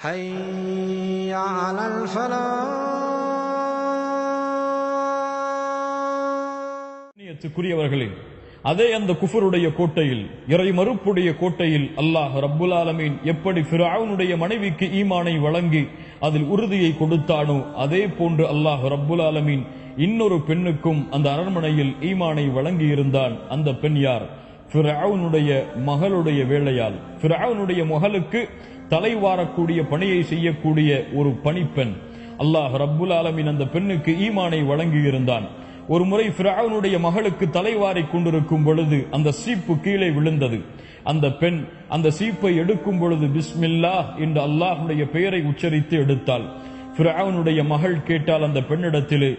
حي على الفلاح கண்ணியத்துக்குரியவர்களே அதே அந்த குஃபருடைய கோட்டையில் இறை மறுப்புடைய கோட்டையில் அல்லாஹ் ரப்புல் ஆலமீன் எப்படி ஃபிரௌனுடைய மனைவிக்கு ஈமானை வழங்கி அதில் உறுதியை கொடுத்தானோ அதே போன்று அல்லாஹ் ரப்புல் ஆலமீன் இன்னொரு பெண்ணுக்கும் அந்த அரண்மனையில் ஈமானை வழங்கி இருந்தான் அந்த பெண் யார் ஃபிரௌனுடைய மகளுடைய வேலையால் ஃபிரௌனுடைய மகளுக்கு தலைவாரக்கூடிய பணியை செய்யக்கூடிய ஒரு பணிப்பெண். அல்லாஹ் ரப்புல் ஆலமின் அந்த பெண்ணுக்கு ஈமானை வழங்கி இருந்தான் ஒரு முறை ஃபிரௌனுடைய மகளுக்கு தலைவாரி கொண்டிருக்கும் பொழுது அந்த சீப்பு கீழே விழுந்தது. அந்த பெண் அந்த சீப்பை எடுக்கும் பொழுது பிஸ்மில்லா என்று அல்லாஹுடைய பெயரை உச்சரித்து எடுத்தாள். ஃபிரௌனுடைய மகள் கேட்டால் அந்த பெண்ணிடத்திலே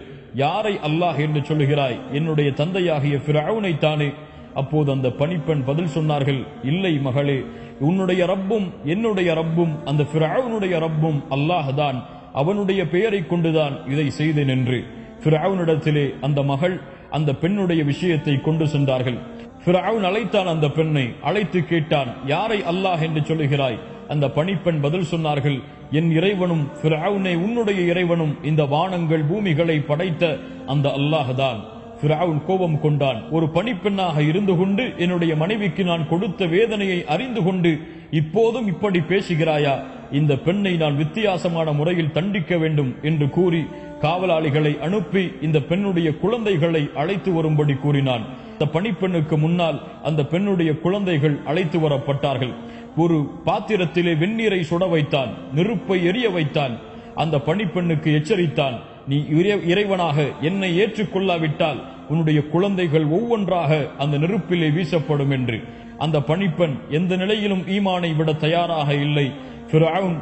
யாரை அல்லாஹ் என்று சொல்லுகிறாய்? என்னுடைய தந்தையாகிய ஃபிரௌனை தானே அப்போது அந்த பணிப்பெண் பதில் சொன்னார்கள் இல்லை மகளே உன்னுடைய ரப்பும் என்னுடைய ரப்பும் அந்த ஃபிரௌனுடைய ரப்பும் அல்லாஹ் தான். அவனுடைய பெயரை கொண்டுதான் இதை செய்தேன் என்று. ஃபிரௌனிடத்திலே அந்த மகள் அந்த பெண்ணுடைய விஷயத்தை கொண்டு சென்றார்கள். ஃபிரௌன் அழைத்தான் அந்த பெண்ணை அழைத்து கேட்டான் யாரை அல்லாஹ் என்று சொல்லுகிறாய்? அந்த பணிப்பெண் பதில் சொன்னார்கள் என் இறைவனும் ஃபிரௌனே உன்னுடைய இறைவனும் இந்த வானங்கள் பூமிகளை படைத்த அந்த அல்லாஹ் தான். ஃபிரௌன் கோபம் கொண்டான். ஒரு பணிப்பெண்ணாக இருந்து கொண்டு என்னுடைய மனைவிக்கு நான் கொடுத்த வேதனையை அறிந்து கொண்டு இப்போதும் இப்படி பேசுகிறாயா? இந்த பெண்ணை நான் வித்தியாசமான முறையில் தண்டிக்க வேண்டும் என்று கூறி காவலாளிகளை அனுப்பி இந்த பெண்ணுடைய குழந்தைகளை அழைத்து வரும்படி கூறினான். இந்த பணிப்பெண்ணுக்கு முன்னால் அந்த பெண்ணுடைய குழந்தைகள் அழைத்து வரப்பட்டார்கள். ஒரு பாத்திரத்திலே வெந்நீரை சுட வைத்தான். நெருப்பை எரிய வைத்தான். அந்த பணிப்பெண்ணுக்கு எச்சரித்தான். நீ இறை- இறைவனாக என்னை ஏற்றுக்கொள்ளாவிட்டால் உன்னுடைய குழந்தைகள் ஒவ்வொன்றாக அந்த நெருப்பிலே வீசப்படும் என்று. அந்த பணிப்பெண் எந்த நிலையிலும் ஈமானை விட தயாராக இல்லை.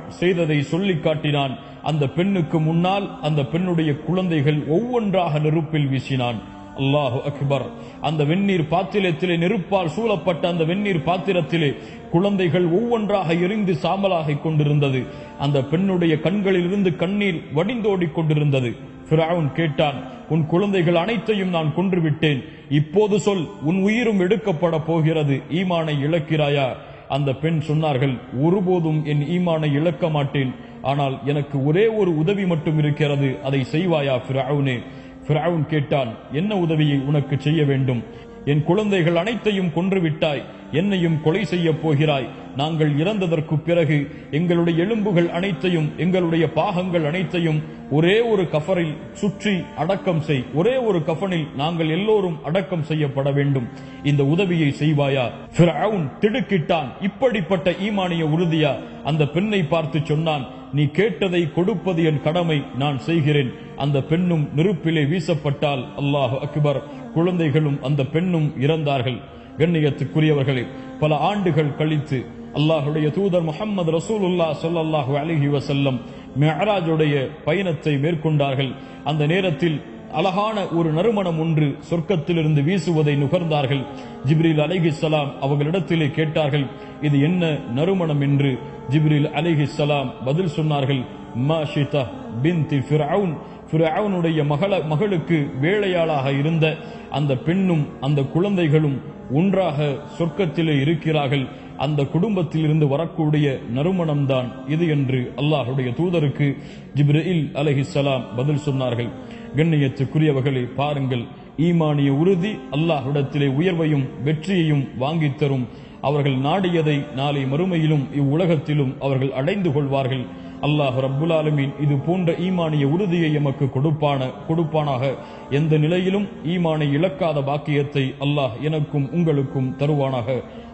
செய்ததை சொல்லி காட்டினான். அந்த பெண்ணுக்கு முன்னால் அந்த பெண்ணுடைய குழந்தைகள் ஒவ்வொன்றாக நெருப்பில் வீசினான். அல்லாஹு அக்பர். அந்த வெந்நீர் பாத்திரத்திலே நெருப்பால் சூழப்பட்ட அந்த வெந்நீர் பாத்திரத்திலே குழந்தைகள் ஒவ்வொன்றாக எரிந்து சாம்பலாகிக் கொண்டிருந்தது. அந்த பெண்ணுடைய கண்களில் இருந்து கண்ணீர் வடிந்தோடி கொண்டிருந்தது. பிராவுன் கேட்டான் உன் குழந்தைகள் அனைத்தையும் நான் கொன்றுவிட்டேன். இப்போது சொல் உன் உயிரும் எடுக்கப்பட போகிறது. ஈமானை இழக்கிறாயா? அந்த பெண் சொன்னார்கள் ஒருபோதும் என் ஈமானை இழக்க மாட்டேன் ஆனால் எனக்கு ஒரே ஒரு உதவி மட்டும் இருக்கிறது. அதை செய்வாயா பிராவுனே பிராவுன் கேட்டான் என்ன உதவியை உனக்கு செய்ய வேண்டும்? என் குழந்தைகள் அனைத்தையும் கொன்றுவிட்டாய் என்னையும் கொலை செய்ய போகிறாய். நாங்கள் இறந்ததற்கு பிறகு எங்களுடைய எலும்புகள் அனைத்தையும் எங்களுடைய பாகங்கள் அனைத்தையும் ஒரே ஒரு கஃபரில் சுற்றி அடக்கம் செய். ஒரே ஒரு கஃபனில் நாங்கள் எல்லோரும் அடக்கம் செய்யப்பட வேண்டும். இந்த உதவியை செய்வாயா? ஃபிரௌன் திடுக்கிட்டான். இப்படிப்பட்ட ஈமானிய உறுதியா? அந்த பெண்ணை பார்த்து சொன்னான். நீ கேட்டதை கொடுப்பது என் கடமை நான் செய்கிறேன். அந்த பெண்ணும் நெருப்பிலே வீசப்பட்டால் அல்லாஹ் அக்பர். குழந்தைகளும் அந்த பெண்ணும் இறந்தார்கள். கண்ணியத்துக்குரியவர்களே பல ஆண்டுகள் கழித்து அல்லாஹுடைய தூதர் முகமது ரசூலுல்லா ஸல்லல்லாஹு அலிஹி வசல்லம் மெஹராஜுடைய பயணத்தை மேற்கொண்டார்கள். அந்த நேரத்தில் அழகான ஒரு நறுமணம் ஒன்று சொர்க்கத்திலிருந்து வீசுவதை நுகர்ந்தார்கள். ஜிப்ரில் ஜிப்ரீல் அலைஹிஸ்ஸலாம் அவர்களிடத்திலே கேட்டார்கள் இது என்ன நறுமணம் என்று? ஜிப்ரில் ஜிப்ரீல் அலைஹிஸ்ஸலாம் பதில் சொன்னார்கள் மாஷிதா பின்தி ஃபிரௌன் ஃபிரௌனுடைய மகள மகளுக்கு வேலையாளாக இருந்த அந்த பெண்ணும் அந்த குழந்தைகளும் ஒன்றாக சொர்க்கத்திலே இருக்கிறார்கள். அந்த குடும்பத்தில் இருந்து வரக்கூடிய நறுமணம்தான் இது என்று அல்லாஹுடைய தூதருக்கு ஜிப்ரீல் அலைஹிஸ்ஸலாம் பதில் சொன்னார்கள். கண்ணியத்துக்குரியவர்களை பாருங்கள். ஈமானிய உறுதி அல்லாஹ்விடத்திலே உயர்வையும் வெற்றியையும் வாங்கித் தரும். அவர்கள் நாடியதை நாளை மறுமையிலும் இவ்வுலகத்திலும் அவர்கள் அடைந்து கொள்வார்கள். அல்லாஹ் ரப்புல் ஆலமீன் இது போன்ற ஈமானிய உறுதியை எமக்கு கொடுப்பான கொடுப்பானாக. எந்த நிலையிலும் ஈமானை இழக்காத பாக்கியத்தை அல்லாஹ் எனக்கும் உங்களுக்கும் தருவானாக.